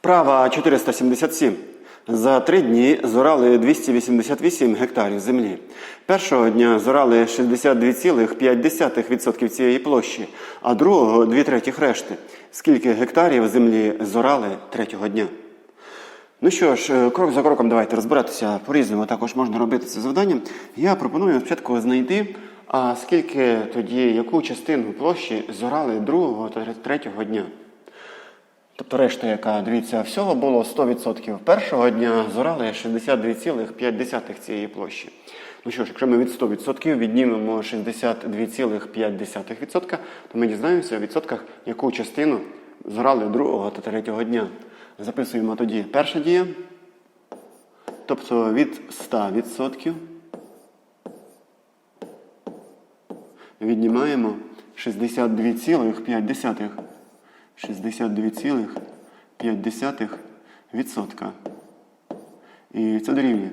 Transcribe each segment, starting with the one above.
Вправа 477. За три дні зорали 288 гектарів землі. Першого дня зорали 62,5% цієї площі, а другого дві третіх решти. Скільки гектарів землі зорали третього дня? Ну що ж, е, крок за кроком давайте розбиратися по-різному. Також можна робити це завдання. Я пропоную спочатку знайти, а скільки тоді, яку частину площі зорали другого та третього дня. Тобто решта, яка, дивіться, всього було 100%. Першого дня зорали 62,5 цієї площі. Ну що ж, якщо ми від 100% віднімемо 62,5%, то ми дізнаємося в відсотках, яку частину зорали другого та третього дня. Записуємо тоді перша дія. Тобто від 100% віднімаємо 62,5%. 62,5%. І це дорівнює.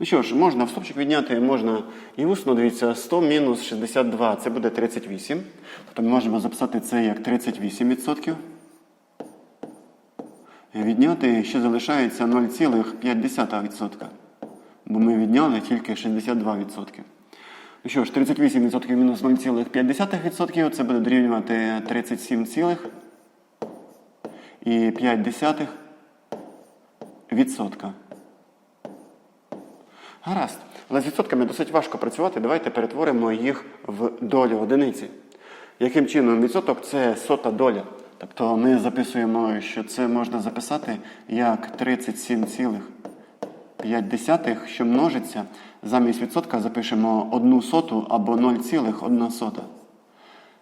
Ну що ж, можна в стопчик відняти, можна і усно, дивіться, 100 мінус 62, це буде 38. Тобто ми можемо записати це як 38%. І Відняти ще залишається 0,5%. Бо ми відняли тільки 62%. Ну що ж, 38% мінус 0,5% це буде дорівнювати 37, і 5 десятих відсотка. Гаразд. Але з відсотками досить важко працювати. Давайте перетворимо їх в долю одиниці. Яким чином відсоток це сота доля. Тобто ми записуємо, що це можна записати як 37,5, що множиться. Замість відсотка запишемо 1 соту або 0,1 сота.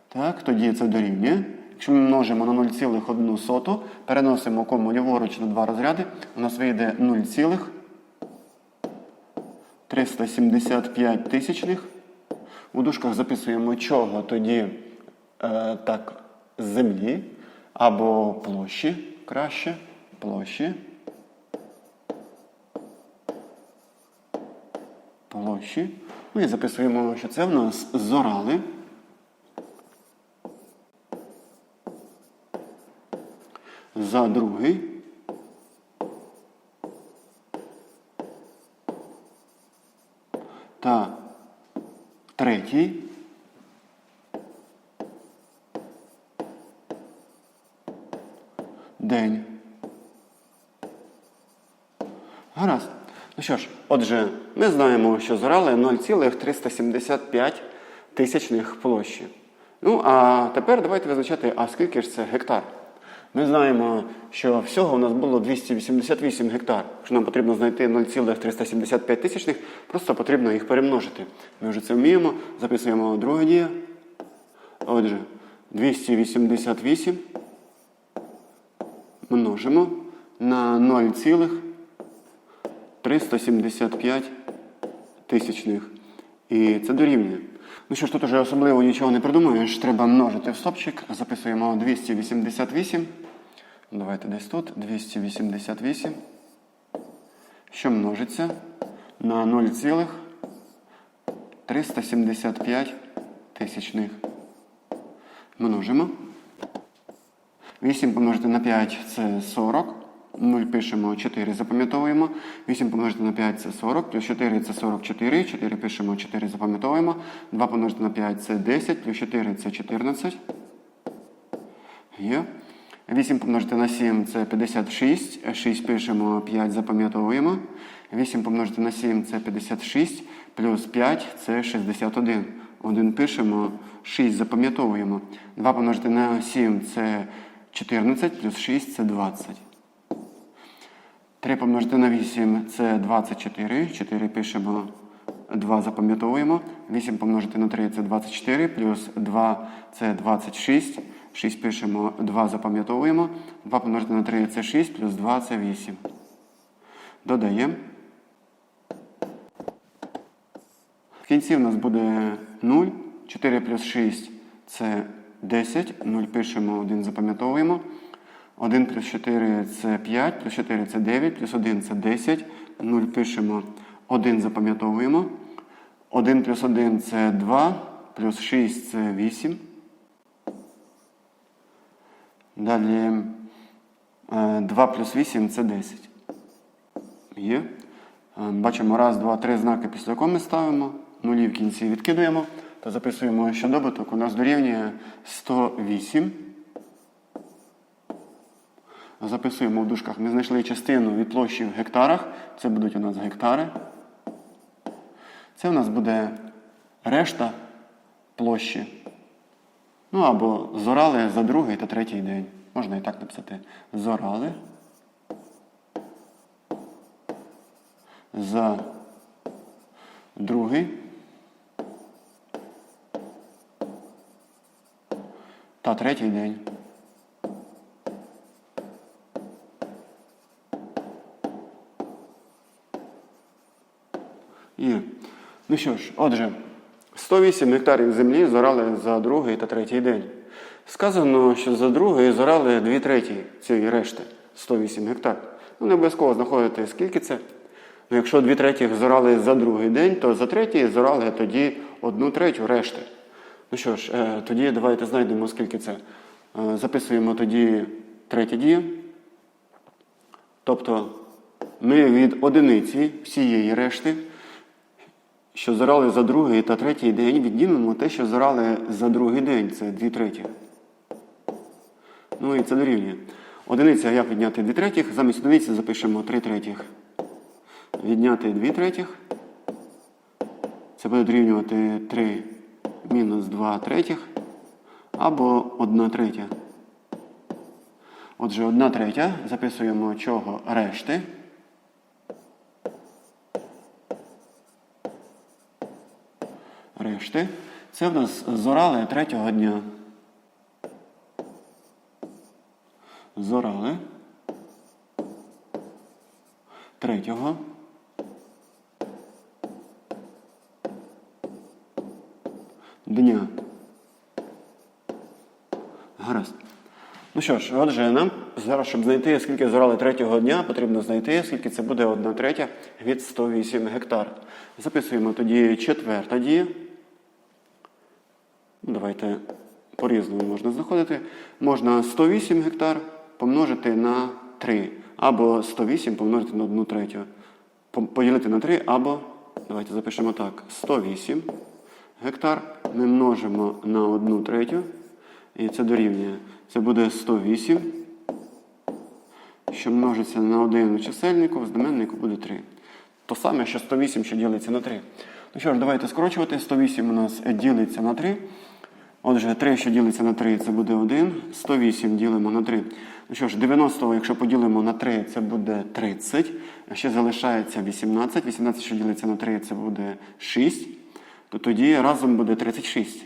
Так, тоді це дорівнює. Якщо ми множимо на 0,1, переносимо кому ліворуч на два розряди, у нас вийде 0,375 тисячних. У дужках записуємо чого тоді е, так, землі або площі краще. Площі. Площі. Ну і записуємо, що це в нас зорали. За другий. Та третій. День. Гаразд. Ну що ж, отже, ми знаємо, що зорали 0,375 тисячних площі. Ну, а тепер давайте визначати, а скільки ж це гектар. Ми знаємо, що всього у нас було 288 гектар. Якщо нам потрібно знайти 0,375 тисячних, просто потрібно їх перемножити. Ми вже це вміємо. Записуємо друге дія. Отже, 288 множимо на 0,375 тисячних. І це дорівнює. Ну що ж, тут уже особливо нічого не придумаєш, треба множити в стопчик. Записуємо 288. Давайте десь тут. 288. Що множиться на 0,375 тисячних. Множимо. 8 помножити на 5 це 40. 0 пишемо 4, запам'ятовуємо. 8 помножити на 5 це 40, плюс 4 це 44. 4 пишемо 4, запам'ятовуємо. 2 помножити на 5 це 10, плюс 4 це 14. Є. 8 помножити на 7 це 56. 6 пишемо 5, запам'ятовуємо. 8 помножити на 7 це 56, плюс 5 це 61. 1 пишемо, 6 запам'ятовуємо. 2 помножити на 7 це 14, плюс 6 це 20. 3 помножити на 8 це 24. 4 пишемо, 2 запам'ятовуємо. 8 помножити на 3 це 24, плюс 2 це 26. 6 пишемо, 2 запам'ятовуємо. 2 помножити на 3 це 6, плюс 2 це 8. Додаємо. В кінці у нас буде 0. 4 плюс 6 це 10. 0 пишемо, 1 запам'ятовуємо. 1 плюс 4 це 5, плюс 4 це 9, плюс 1 це 10. 0 пишемо, 1 запам'ятовуємо. 1 плюс 1 це 2, плюс 6 це 8. Далі Е, 2 плюс 8 це 10. Є. Е, Бачимо раз, два, три знаки, після якого ми ставимо. Нулі в кінці відкидуємо. Та записуємо, що добуток у нас дорівнює 108. Записуємо в дужках. Ми знайшли частину від площі в гектарах. Це будуть у нас гектари. Це у нас буде решта площі. Ну або зорали за другий та третій день. Можна і так написати. Зорали. За другий. Та третій день. Що ж, отже, 108 гектарів землі зорали за другий та третій день. Сказано, що за другий зорали дві треті цієї решти 108 гектар. Ну, не обов'язково знаходити, скільки це. Ну, якщо дві треті зорали за другий день, то за третій зорали тоді одну третю решти. Ну що ж, е, тоді давайте знайдемо, скільки це. Е, Записуємо тоді третя дія. Тобто ми від одиниці всієї решти, що зорали за другий та третій день, віднімемо те, що зорали за другий день, це дві треті. Ну і це дорівнює. Одиниця як відняти дві третіх, замість одиниці запишемо три третіх. Відняти дві третіх. Це буде дорівнювати 3 мінус 2 третіх або 1 третя. Отже, 1 третя записуємо чого решти. Решти. Це в нас зорали третього дня. Зорали. Третього. Дня. Гаразд. Ну що ж, отже, нам зараз, щоб знайти, скільки зорали третього дня, потрібно знайти, скільки це буде 1 третя від 108 гектар. Записуємо тоді четверта дія. Давайте по-різному можна знаходити. Можна 108 гектар помножити на 3. Або 108 помножити на 1 третю. Поділити на 3, або, давайте запишемо так, 108 гектар ми множимо на 1 третю. І це дорівнює. Це буде 108, що множиться на 1 у чисельнику, в знаменнику буде 3. То саме, що 108, що ділиться на 3. Ну що ж, давайте скорочувати. 108 у нас ділиться на 3. Отже, 3, що ділиться на 3, це буде 1. 108 ділимо на 3. Ну що ж, 90, якщо поділимо на 3, це буде 30. А ще залишається 18. 18, що ділиться на 3, це буде 6. То тоді разом буде 36.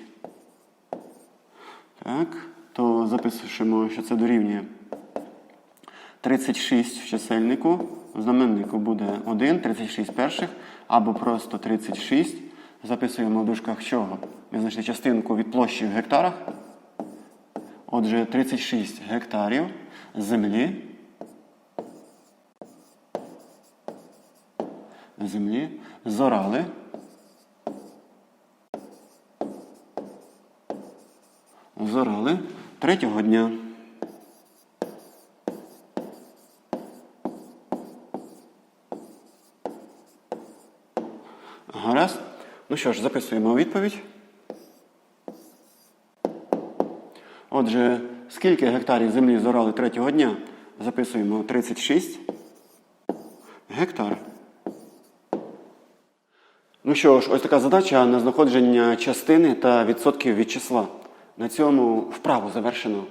Так, то запишемо, що це дорівнює 36 в чисельнику, в знаменнику буде 1, 36 перших, або просто 36. Записуємо в дужках чого? Ми знайшли частинку від площі в гектарах. Отже, 36 гектарів землі. Землі зорали. Зорали третього дня. Гаразд. Ну що ж, записуємо відповідь. Отже, скільки гектарів землі зорали третього дня? Записуємо 36 гектар. Ну що ж, ось така задача на знаходження частини та відсотків від числа. На цьому вправу завершено.